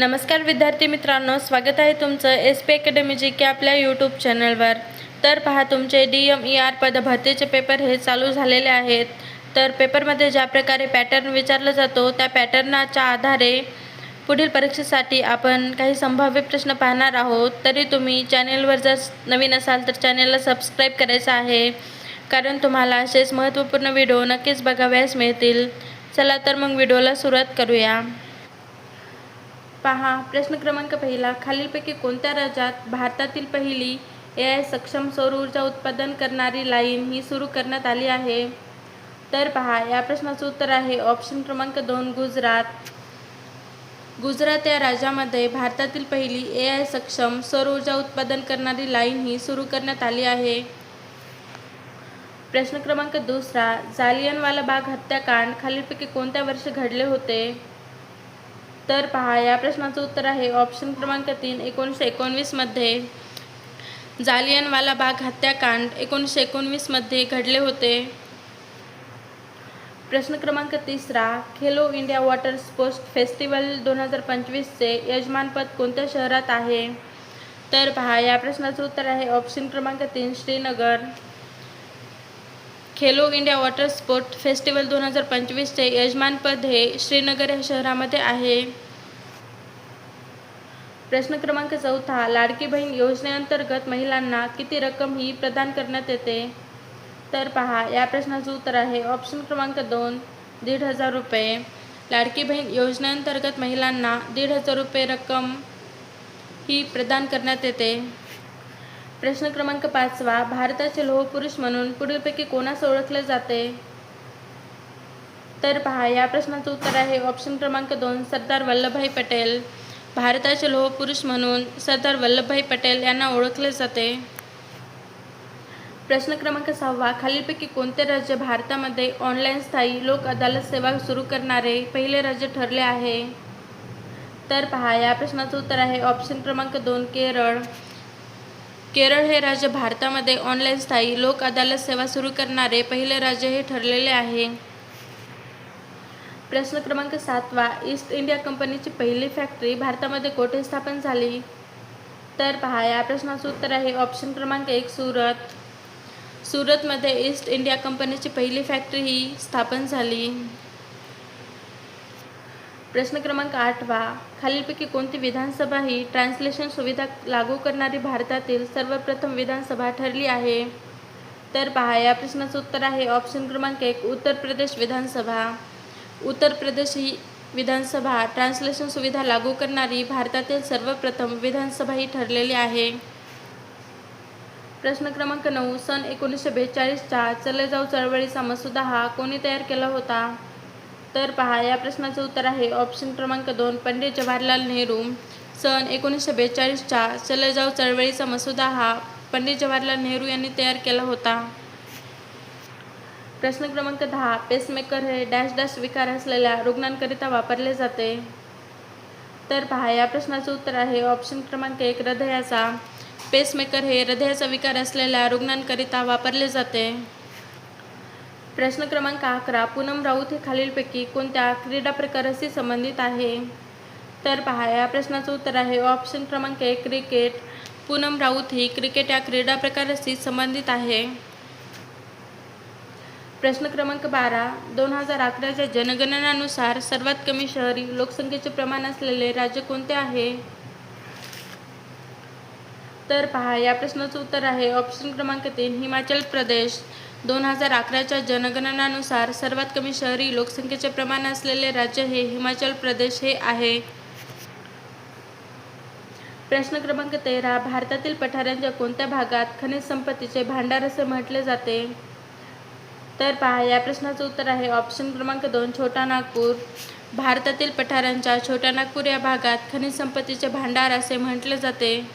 नमस्कार विद्यार्थी मित्रांनो स्वागत आहे तुमचं S P academy G K आपल्या यूट्यूब चॅनलवर तर पहा तुमचे डी एम ई आर पद भरतीचे पेपर हे चालू झालेले आहेत. तर पेपरमध्ये ज्या प्रकारे पॅटर्न विचारला जातो त्या पॅटर्नाच्या आधारे पुढील परीक्षेसाठी आपण काही संभाव्य प्रश्न पाहणार आहोत. तरी तुम्ही चॅनेलवर जर नवीन असाल तर चॅनेलला सबस्क्राईब करायचं आहे. कारण तुम्हाला असेच महत्त्वपूर्ण व्हिडिओ नक्कीच बघावयास मिळतील. चला तर मग व्हिडिओला सुरुवात करूया. पहा प्रश्न क्रमांक पहिला खालीलपैकी कोणत्या राज्यात भारतातील पहिली ए आय सक्षम सौर ऊर्जा उत्पादन करणारी लाईन ही सुरू करण्यात आली आहे? तर पहा या प्रश्नाचं उत्तर आहे ऑप्शन क्रमांक दोन गुजरात. गुजरात या राज्यामध्ये भारतातील पहिली ए आय सक्षम सौर ऊर्जा उत्पादन करणारी लाईन ही सुरू करण्यात आली आहे. प्रश्न क्रमांक दुसरा जालियनवाला बाग हत्याकांड खालीलपैकी कोणत्या वर्षी घडले होते? तर पहा या प्रश्नाचं उत्तर आहे ऑप्शन क्रमांक तीन एकोणीसशे एकोणवीसमध्ये जालियनवाला बाग हत्याकांड एकोणीसशे एकोणवीसमध्ये घडले होते. प्रश्न क्रमांक तिसरा Khelo India water sports festival दोन हजार पंचवीसचे यजमानपद कोणत्या शहरात आहे? तर पहा या प्रश्नाचं उत्तर आहे ऑप्शन क्रमांक तीन Srinagar. Khelo India water sport festival दोन हजार पंचवीसचे यजमानपद हे श्रीनगर या शहरामध्ये आहे. प्रश्न क्रमांक चौथा लाडकी बहीण योजनेअंतर्गत महिलांना किती रक्कम ही प्रदान करण्यात येते? तर पहा या प्रश्नाचं उत्तर आहे ऑप्शन क्रमांक दोन दीड हजार रुपये. लाडकी बहीण योजनेअंतर्गत महिलांना दीड हजार रुपये रक्कम ही प्रदान करण्यात येते. प्रश्न क्रमांक पाचवा भारताचे लोहपुरुष म्हणून पुढीलपैकी कोणास ओळखले जाते? तर पहा या प्रश्नाचं उत्तर आहे ऑप्शन क्रमांक दोन सरदार वल्लभभाई पटेल. भारताचे लोहपुरुष म्हणून सरदार वल्लभभाई पटेल यांना ओळखले जाते. प्रश्न क्रमांक सहावा खालीलपैकी कोणते राज्य भारतामध्ये ऑनलाईन स्थायी लोक अदालत सेवा सुरू करणारे पहिले राज्य ठरले आहे? तर पहा या प्रश्नाचं उत्तर आहे ऑप्शन क्रमांक दोन केरळ. केरळ हे राज्य भारतामध्ये ऑनलाईन स्थायी लोक अदालत सेवा सुरू करणारे पहिले राज्य हे ठरलेले आहे. प्रश्न क्रमांक सातवा ईस्ट इंडिया कंपनीची पहिली फॅक्टरी भारतामध्ये कोठे स्थापन झाली? तर पहा या प्रश्नाचं उत्तर आहे ऑप्शन क्रमांक एक सुरत. सुरतमध्ये ईस्ट इंडिया कंपनीची पहिली फॅक्टरी ही स्थापन झाली. प्रश्न क्रमांक आठवा खालीलपैकी कोणती विधानसभा ही ट्रान्सलेशन सुविधा लागू करणारी भारतातील सर्वप्रथम विधानसभा ठरली आहे? तर पहा या प्रश्नाचं उत्तर आहे ऑप्शन क्रमांक एक उत्तर प्रदेश विधानसभा. उत्तर प्रदेश ही विधानसभा ट्रान्सलेशन सुविधा लागू करणारी भारतातील सर्वप्रथम विधानसभा ही ठरलेली आहे. प्रश्न क्रमांक नऊ सन एकोणीसशे बेचाळीसच्या चले जाऊ चळवळीचा मसुदा हा कोणी तयार केला होता? तर पहा या प्रश्नाचं उत्तर आहे. ऑप्शन क्रमांक दोन पंडित जवाहरलाल नेहरू. सन एकोणीसशे बेचाळीसच्या चले जाऊ चळवळीचा मसुदा हा पंडित जवाहरलाल नेहरू यांनी तयार केला होता. प्रश्न क्रमांक दहा पेसमेकर हे डॅश डॅश विकार असलेल्या रुग्णांकरिता वापरले जाते. तर पहा या प्रश्नाचं उत्तर आहे. ऑप्शन क्रमांक एक हृदयाचा. पेसमेकर हे हृदयाचा विकार असलेल्या रुग्णांकरिता वापरले जाते. प्रश्न क्रमांक अकरा पूनम राऊत हे खालीलपैकी कोणत्या क्रीडा प्रकाराशी संबंधित आहे? तर पहा या प्रश्नाचं उत्तर आहे ऑप्शन क्रमांक एक क्रिकेट पूनम राऊत ही क्रिकेट या क्रीडा प्रकाराशी संबंधित आहे. प्रश्न क्रमांक बारा दोन हजार अकराच्या जनगणनानुसार सर्वात कमी शहरी लोकसंख्येचे प्रमाण असलेले राज्य कोणते आहे? तर पहा या प्रश्नाचं उत्तर आहे ऑप्शन क्रमांक तीन हिमाचल प्रदेश. दोन हजार अकराच्या जनगणनानुसार सर्वात कमी शहरी लोकसंख्येचे प्रमाण असलेले राज्य हे हिमाचल प्रदेश हे आहे. प्रश्न क्रमांक तेरा भारतातील पठारांच्या कोणत्या भागात खनिज संपत्तीचे भांडार असे म्हटले जाते? तर पहा या प्रश्नाचं उत्तर आहे ऑप्शन क्रमांक दोन छोटा नागपूर. भारतातील पठारांच्या छोट्या नागपूर या भागात खनिज संपत्तीचे भांडार असे म्हटले जाते.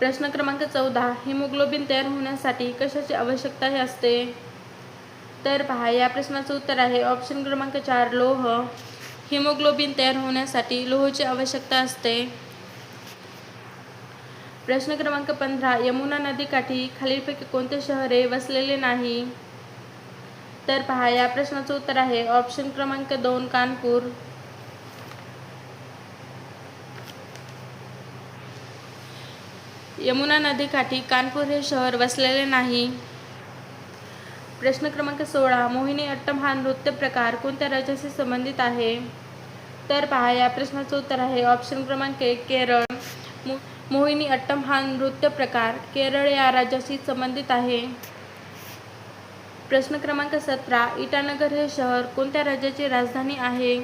प्रश्न क्रमांक चौदा हिमोग्लोबिन तयार होण्यासाठी कशाची आवश्यकता हे असते? तर पहा या प्रश्नाचं उत्तर आहे ऑप्शन क्रमांक चार लोह. हिमोग्लोबिन तयार होण्यासाठी लोहाची आवश्यकता असते. प्रश्न क्रमांक पंधरा यमुना नदीकाठी खालीलपैकी कोणते शहरे वसलेले नाही? तर पहा या प्रश्नाचं उत्तर आहे ऑप्शन क्रमांक दोन कानपूर. यमुना नदीकाठी कानपूर हे शहर वसलेले नाही. प्रश्न क्रमांक सोळा मोहिनी अट्टम हा नृत्य प्रकार कोणत्या राज्याशी संबंधित आहे? तर पहा या प्रश्नाचं उत्तर आहे ऑप्शन क्रमांक एक केरळ. मो मोहिनी अट्टम हा नृत्य प्रकार केरळ या राज्याशी संबंधित आहे. प्रश्न क्रमांक सतरा इटानगर हे शहर कोणत्या राज्याची राजधानी आहे?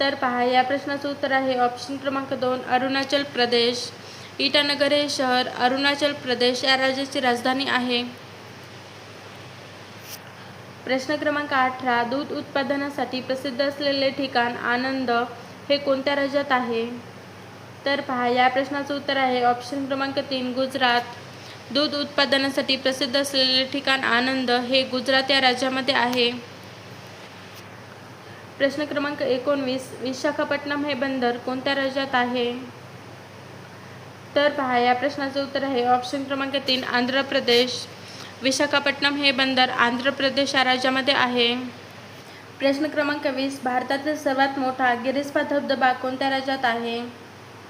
तर पहा या प्रश्नाचं उत्तर आहे ऑप्शन क्रमांक दोन अरुणाचल प्रदेश. इटानगर हे शहर अरुणाचल प्रदेश या राज्याची राजधानी आहे. प्रश्न क्रमांक अठरा दूध उत्पादनासाठी प्रसिद्ध असलेले ठिकाण आनंद हे कोणत्या राज्यात आहे? तर पहा या प्रश्नाचं उत्तर आहे ऑप्शन क्रमांक तीन गुजरात. दूध उत्पादनासाठी प्रसिद्ध असलेले ठिकाण आनंद हे गुजरात या राज्यामध्ये आहे. प्रश्न क्रमांक एकोणवीस विशाखापट्टणम हे बंदर कोणत्या राज्यात आहे? तर पहा या प्रश्नाचं उत्तर आहे. ऑप्शन क्रमांक तीन आंध्र प्रदेश. विशाखापट्टणम हे बंदर आंध्र प्रदेश या राज्यामध्ये आहे. प्रश्न क्रमांक वीस भारतातील सर्वात मोठा गिरिस्पा धबधबा कोणत्या राज्यात आहे?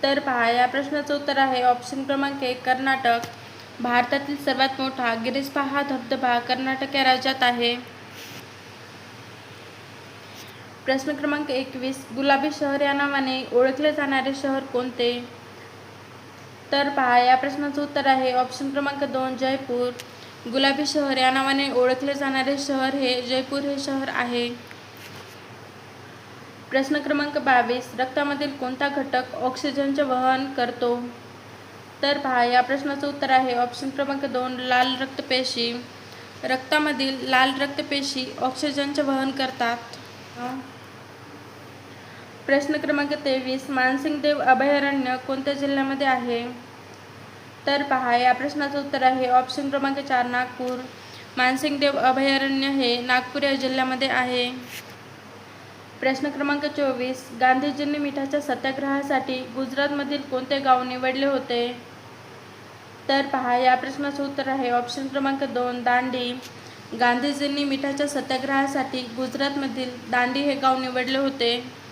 तर पहा या प्रश्नाचं उत्तर आहे ऑप्शन क्रमांक एक कर्नाटक. भारतातील सर्वात मोठा गिरिस्पा हा धबधबा कर्नाटक या राज्यात आहे. प्रश्न क्रमांक एकवीस गुलाबी शहर या नावाने ओळखले जाणारे शहर कोणते? तर पहा. या प्रश्नाचं उत्तर आहे. ऑप्शन क्रमांक दोन जयपूर. गुलाबी शहर या नावाने ओळखले जाणारे शहर हे जयपूर हे शहर आहे. प्रश्न क्रमांक बावीस. रक्तामधील कोणता घटक ऑक्सिजनचे वहन करतो? तर पहा या प्रश्नाचं उत्तर आहे. ऑप्शन क्रमांक दोन लाल रक्तपेशी. रक्तामधील लाल रक्तपेशी ऑक्सिजनचे वहन करतात. प्रश्न क्रमांक तेवीस मानसिंगदेव अभयारण्य कोणत्या जिल्ह्यामध्ये आहे? तर पहा या प्रश्नाचं उत्तर आहे ऑप्शन क्रमांक चार नागपूर. मानसिंगदेव अभयारण्य हे नागपूर या जिल्ह्यामध्ये आहे. प्रश्न क्रमांक चोवीस गांधीजींनी मिठाच्या सत्याग्रहासाठी गुजरातमधील कोणते गाव निवडले होते? तर पहा या प्रश्नाचं उत्तर आहे ऑप्शन क्रमांक दोन दांडी. गांधीजींनी मिठाच्या सत्याग्रहासाठी गुजरातमधील दांडी हे गाव निवडले होते.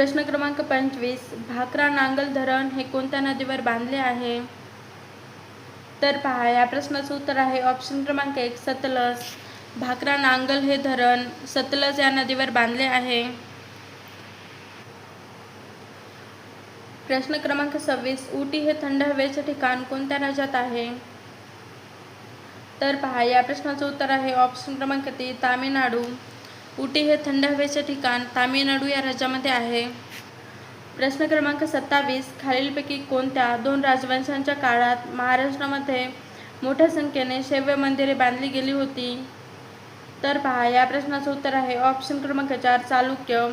प्रश्न क्रमांक पंचवीस भाकरा नांगल धरण हे कोणत्या नदीवर बांधले आहे? तर पहा या प्रश्नाचं उत्तर आहे ऑप्शन क्रमांक एक सतलज. भाकरा नांगल हे धरण सतलज या नदीवर बांधले आहे. प्रश्न क्रमांक सव्वीस उटी हे थंड हवेचे ठिकाण कोणत्या राज्यात आहे? तर पहा या प्रश्नाचं उत्तर आहे ऑप्शन क्रमांक तीन तामिळनाडू. उटी हे थंड हवेचे ठिकाण तामिळनाडू या राज्यामध्ये आहे. प्रश्न क्रमांक सत्तावीस खालीलपैकी कोणत्या दोन राजवंशांच्या काळात महाराष्ट्रामध्ये मोठ्या संख्येने शैव मंदिरे बांधली गेली होती? तर पहा या प्रश्नाचं उत्तर आहे ऑप्शन क्रमांक चार चालुक्य.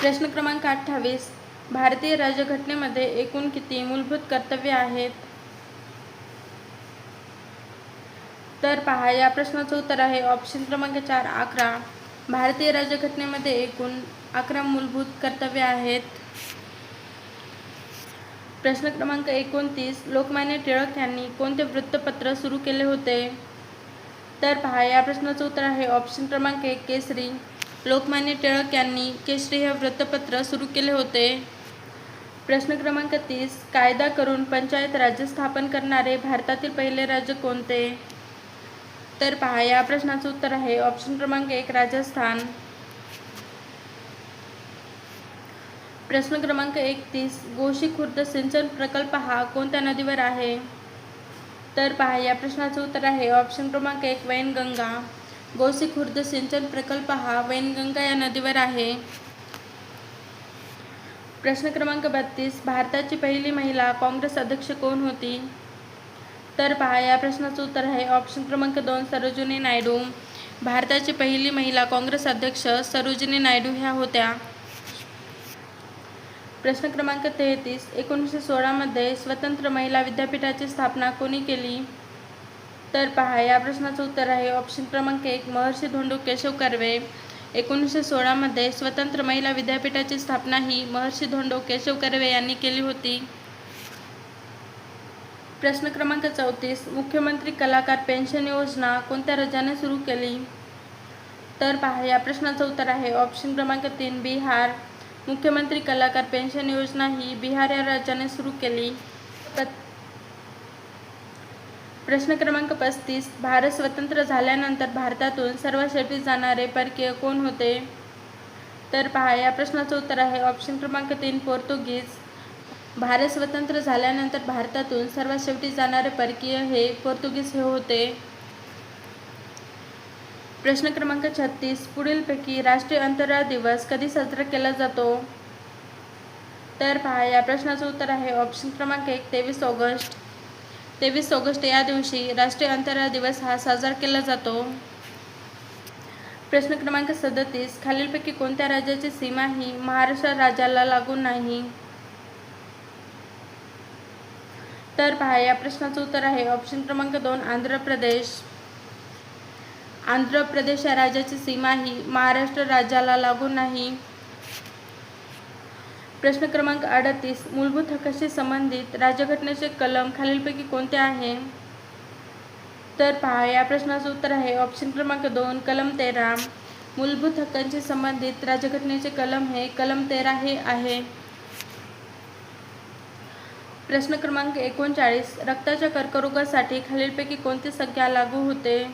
प्रश्न क्रमांक अठ्ठावीस भारतीय राज्यघटनेमध्ये एकूण किती मूलभूत कर्तव्ये आहेत? तर पहा या प्रश्नाचं उत्तर आहे ऑप्शन क्रमांक चार अकरा. भारतीय राज्यघटनेमध्ये एकूण अकरा मूलभूत कर्तव्ये आहेत. प्रश्न क्रमांक एकोणतीस लोकमान्य टिळक यांनी कोणते वृत्तपत्र सुरू केले होते? तर पहा या प्रश्नाचं उत्तर आहे ऑप्शन क्रमांक एक केसरी. लोकमान्य टिळक यांनी केसरी हे वृत्तपत्र सुरू केले होते. प्रश्न क्रमांक तीस कायदा करून पंचायत राज्य स्थापन करणारे भारतातील पहिले राज्य कोणते? तर पहा. या प्रश्नाचं उत्तर आहे. ऑप्शन क्रमांक एक राजस्थान. प्रश्न क्रमांक एकतीस गोशी खुर्द सिंचन प्रकल्प हा कोणत्या नदीवर आहे? तर पहा या प्रश्नाचं उत्तर आहे. ऑप्शन क्रमांक एक वैनगंगा. गोसी खुर्द सिंचन प्रकल्प हा वैनगंगा या नदीवर आहे. प्रश्न क्रमांक बत्तीस. भारताची पहिली महिला काँग्रेस अध्यक्ष कोण होती? तर पहा या प्रश्नाचं उत्तर आहे. ऑप्शन क्रमांक दोन सरोजिनी नायडू. भारताची पहिली महिला काँग्रेस अध्यक्ष सरोजिनी नायडू ह्या होत्या. प्रश्न क्रमांक तेहतीस एकोणीसशे सोळामध्ये स्वतंत्र महिला विद्यापीठाची स्थापना कोणी केली? तर पहा या प्रश्नाचं उत्तर आहे. ऑप्शन क्रमांक एक महर्षी धोंडू केशव कर्वे. एकोणीसशे सोळामध्ये स्वतंत्र महिला विद्यापीठाची स्थापना ही महर्षी धोंडो केशव कर्वे यांनी केली होती. प्रश्न क्रमांक चौतीस मुख्यमंत्री कलाकार पेन्शन योजना कोणत्या राज्याने सुरू केली? तर पहा या प्रश्नाचं उत्तर आहे. ऑप्शन क्रमांक तीन बिहार. मुख्यमंत्री कलाकार पेन्शन योजना ही बिहार या राज्याने सुरू केली. प्रश्न क्रमांक पस्तीस भारत स्वतंत्र झाल्यानंतर भारतातून सर्वात शेवटी जाणारे परकीय कोण होते? तर पहा या प्रश्नाचं उत्तर आहे. ऑप्शन क्रमांक तीन पोर्तुगीज. भारत स्वतंत्र झाल्यानंतर भारतातून सर्वात शेवटी जाणारे परकीय हे पोर्तुगीज हे होते. प्रश्न क्रमांक छत्तीस. पुढीलपैकी राष्ट्रीय अंतराळ दिवस कधी साजरा केला जातो? तर पहा या प्रश्नाचं उत्तर आहे ऑप्शन क्रमांक एक तेवीस ऑगस्ट. तेवीस ऑगस्ट या दिवशी राष्ट्रीय अंतराळ दिवस हा साजरा केला जातो. प्रश्न क्रमांक सदतीस. खालीलपैकी कोणत्या राज्याची सीमा ही महाराष्ट्र राज्याला लागून नाही? तर पहा या प्रश्नाचं उत्तर आहे. ऑप्शन क्रमांक दोन आंध्र प्रदेश. आंध्र प्रदेश या राज्याची सीमा ही महाराष्ट्र राज्याला लागून नाही. प्रश्न क्रमांक अडतीस मूलभूत हक्काशी संबंधित राज्यघटनेचे कलम खालीलपैकी कोणते आहे? तर पहा या प्रश्नाचं उत्तर आहे. ऑप्शन क्रमांक दोन कलम तेरा. मूलभूत हक्कांशी संबंधित राज्यघटनेचे कलम हे कलम तेरा हे आहे. प्रश्न क्रमांक एकोणचाळीस रक्ताच्या कर्करोगासाठी खालीलपैकी कोणती संख्या लागू होते?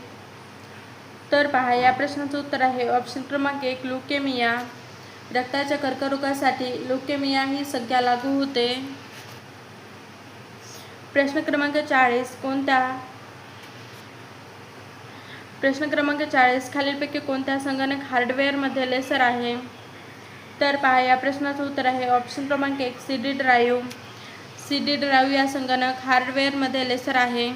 तर पहा या प्रश्नाचं उत्तर आहे. ऑप्शन क्रमांक एक लुकेमिया रक्ताच्या कर्करोगासाठी लुकेमिया ही संख्या लागू होते. प्रश्न क्रमांक चाळीस कोणत्या? प्रश्न क्रमांक चाळीस खालीलपैकी कोणत्या संगणक हार्डवेअरमध्ये लेसर आहे? तर पहा या प्रश्नाचं उत्तर आहे. ऑप्शन क्रमांक एक C D drive C D drive या संगणक हार्डवेअरमध्ये लेसर आहे.